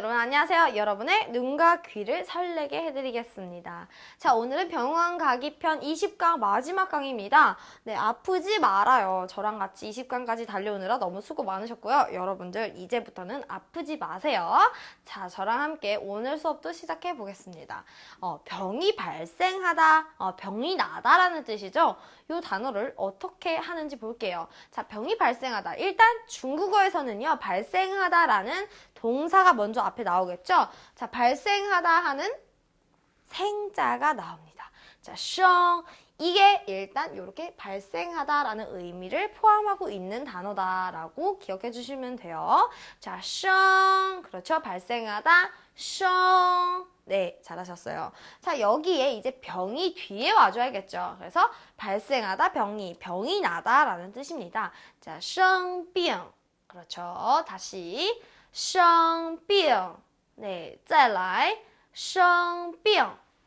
여러분 안녕하세요. 여러분의 눈과 귀를 설레게 해드리겠습니다. 자, 오늘은 병원 가기 편 20강 마지막 강입니다. 네, 아프지 말아요. 저랑 같이 20강까지 달려오느라 너무 수고 많으셨고요. 여러분들 이제부터는 아프지 마세요. 자, 저랑 함께 오늘 수업도 시작해 보겠습니다. 어, 병이 발생하다, 어, 병이 나다라는 뜻이죠. 이 단어를 어떻게 하는지 볼게요. 자, 병이 발생하다. 일단 중국어에서는요, 발생하다라는 동사가 먼저 앞에 나오겠죠? 자, 발생하다 하는 생자가 나옵니다. 자, 숑. 이게 일단 이렇게 발생하다라는 의미를 포함하고 있는 단어다라고 기억해 주시면 돼요. 자, 숑. 그렇죠. 발생하다. 숑. 네, 잘하셨어요. 자, 여기에 이제 병이 뒤에 와줘야겠죠. 그래서 발생하다 병이, 병이 나다라는 뜻입니다. 자, 生병. 그렇죠. 다시. 生病 네, 再来生病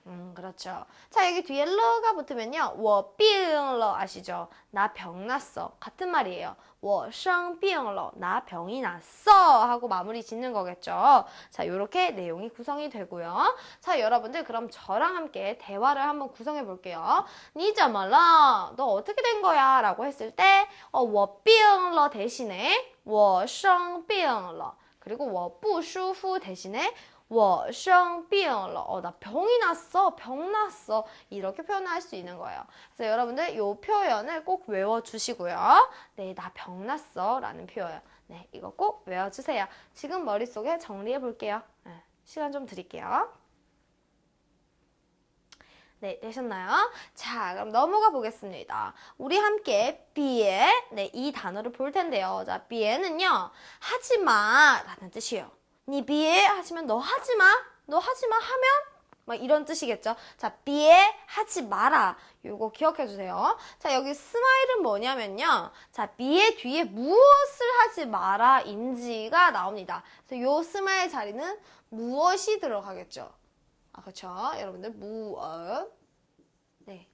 음, 그렇죠. 자, 여기 뒤에 러가 붙으면요. 我病了 아시죠? 나 병났어. 같은 말이에요. 我生病了. 나 병이 났어. 하고 마무리 짓는 거겠죠. 자, 요렇게 내용이 구성이 되고요. 자, 여러분들 그럼 저랑 함께 대화를 한번 구성해 볼게요. 你怎么了? 너 어떻게 된 거야? 라고 했을 때 어, 我病了 대신에 我生病了. 그리고 我不舒服 대신에 我生病了. 어, 나 병이 났어. 병 났어. 이렇게 표현할 수 있는 거예요. 그래서 여러분들 이 표현을 꼭 외워주시고요. 네, 나 병 났어. 라는 표현. 네, 이거 꼭 외워주세요. 지금 머릿속에 정리해 볼게요. 네, 시간 좀 드릴게요. 네, 되셨나요? 자, 그럼 넘어가 보겠습니다. 우리 함께 비에 네, 이 단어를 볼 텐데요. 자, 비에는요. 하지 마 라는 뜻이에요. 니 비에 하시면 너 하지 마. 너 하지 마 하면 막 이런 뜻이겠죠. 자, 비에 하지 마라. 요거 기억해 주세요. 자, 여기 스마일은 뭐냐면요. 자, 비에 뒤에 무엇을 하지 마라 인지가 나옵니다. 그래서 요 스마일 자리는 무엇이 들어가겠죠. 아, 그렇죠. 여러분들 무엇. 네.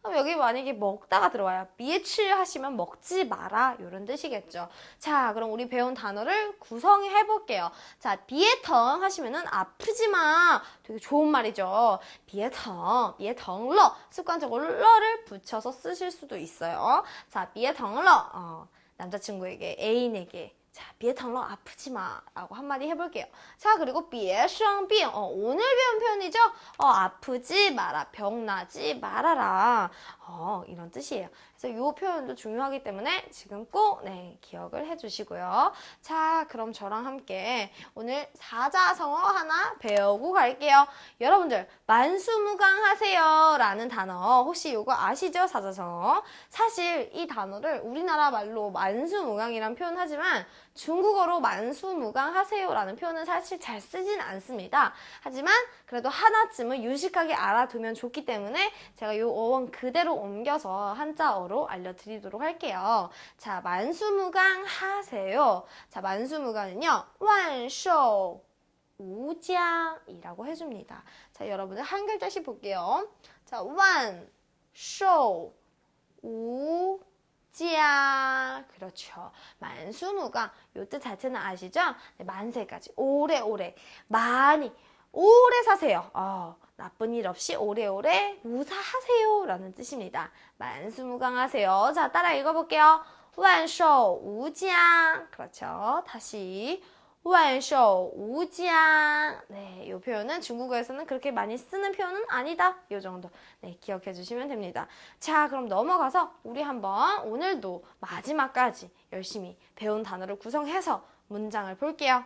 그럼 여기 만약에 먹다가 들어와요. 비에치 하시면 먹지 마라. 이런 뜻이겠죠. 자, 그럼 우리 배운 단어를 구성해 볼게요. 자, 비에텅 하시면은 아프지 마. 되게 좋은 말이죠. 비에텅, 비에텅러. 습관적으로 러를 붙여서 쓰실 수도 있어요. 자, 비에텅러. 어, 남자친구에게, 애인에게. 자, 비에텅러 아프지 마. 라고 한마디 해볼게요. 자, 그리고 비에성빙. 어, 오늘 배운 표현이죠? 어, 아프지 마라. 병나지 말아라. 어, 이런 뜻이에요. 그래서 이 표현도 중요하기 때문에 지금 꼭, 네, 기억을 해주시고요. 자, 그럼 저랑 함께 오늘 사자성어 하나 배우고 갈게요. 여러분들, 만수무강 하세요. 라는 단어. 혹시 이거 아시죠? 사자성어. 사실 이 단어를 우리나라 말로 만수무강이란 표현하지만 중국어로 만수무강 하세요 라는 표현은 사실 잘 쓰진 않습니다. 하지만 그래도 하나쯤은 유식하게 알아두면 좋기 때문에 제가 이 어원 그대로 옮겨서 한자어로 알려드리도록 할게요. 자, 만수무강 하세요. 자, 만수무강은요, 완쇼 우장이라고 해줍니다. 자, 여러분들 한 글자씩 볼게요. 자, 완, 쇼, 우, 자, 그렇죠. 만수무강, 요 뜻 자체는 아시죠? 네, 만세까지, 오래오래, 많이, 오래 사세요. 어, 나쁜 일 없이 오래오래 무사하세요. 라는 뜻입니다. 만수무강하세요. 자, 따라 읽어볼게요. 완쇼 우장. 그렇죠. 다시. 완쇼 우지앙 네, 이 표현은 중국어에서는 그렇게 많이 쓰는 표현은 아니다. 이 정도. 네, 기억해 주시면 됩니다. 자, 그럼 넘어가서 우리 한번 오늘도 마지막까지 열심히 배운 단어를 구성해서 문장을 볼게요.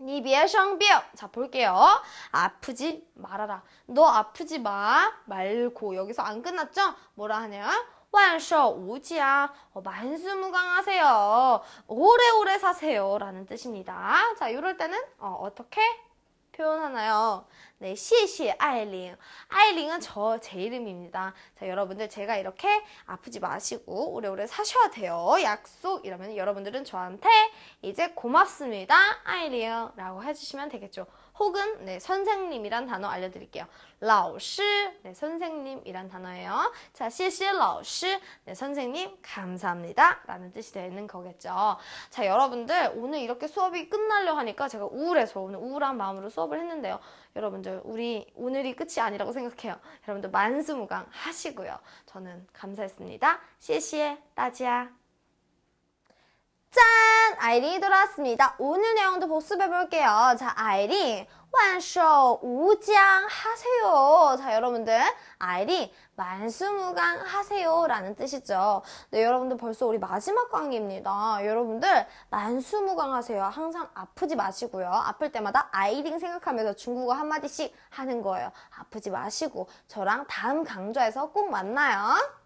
니비에성비어 자 볼게요. 아프지 말아라. 너 아프지 마 말고. 여기서 안 끝났죠? 뭐라 하냐? 완쇼 우지야 어, 만수무강하세요. 오래오래 사세요. 라는 뜻입니다. 자, 이럴 때는 어, 떻게 표현하나요? 네, 시시 아이링. 아이링은 저 제 이름입니다. 자, 여러분들 제가 이렇게 아프지 마시고 오래오래 사셔야 돼요. 약속 이러면 여러분들은 저한테 이제 고맙습니다. 아이링이라고 해주시면 되겠죠. 혹은 네, 선생님이란 단어 알려드릴게요. 老师 네, 선생님이란 단어예요. 자, 谢谢老师 네, 선생님 감사합니다 라는 뜻이 되는 거겠죠. 자, 여러분들 오늘 이렇게 수업이 끝나려 하니까 제가 우울해서 오늘 우울한 마음으로 수업을 했는데요. 여러분들 우리 오늘이 끝이 아니라고 생각해요. 여러분들 만수무강 하시고요. 저는 감사했습니다. 谢谢大家. 짠! 아이린이 돌아왔습니다. 오늘 내용도 복습해 볼게요. 자, 아이린, 완쇼 우장 하세요. 자, 여러분들, 아이린, 만수무강 하세요. 라는 뜻이죠. 네, 여러분들 벌써 우리 마지막 강의입니다. 여러분들, 만수무강 하세요. 항상 아프지 마시고요. 아플 때마다 아이린 생각하면서 중국어 한마디씩 하는 거예요. 아프지 마시고, 저랑 다음 강좌에서 꼭 만나요.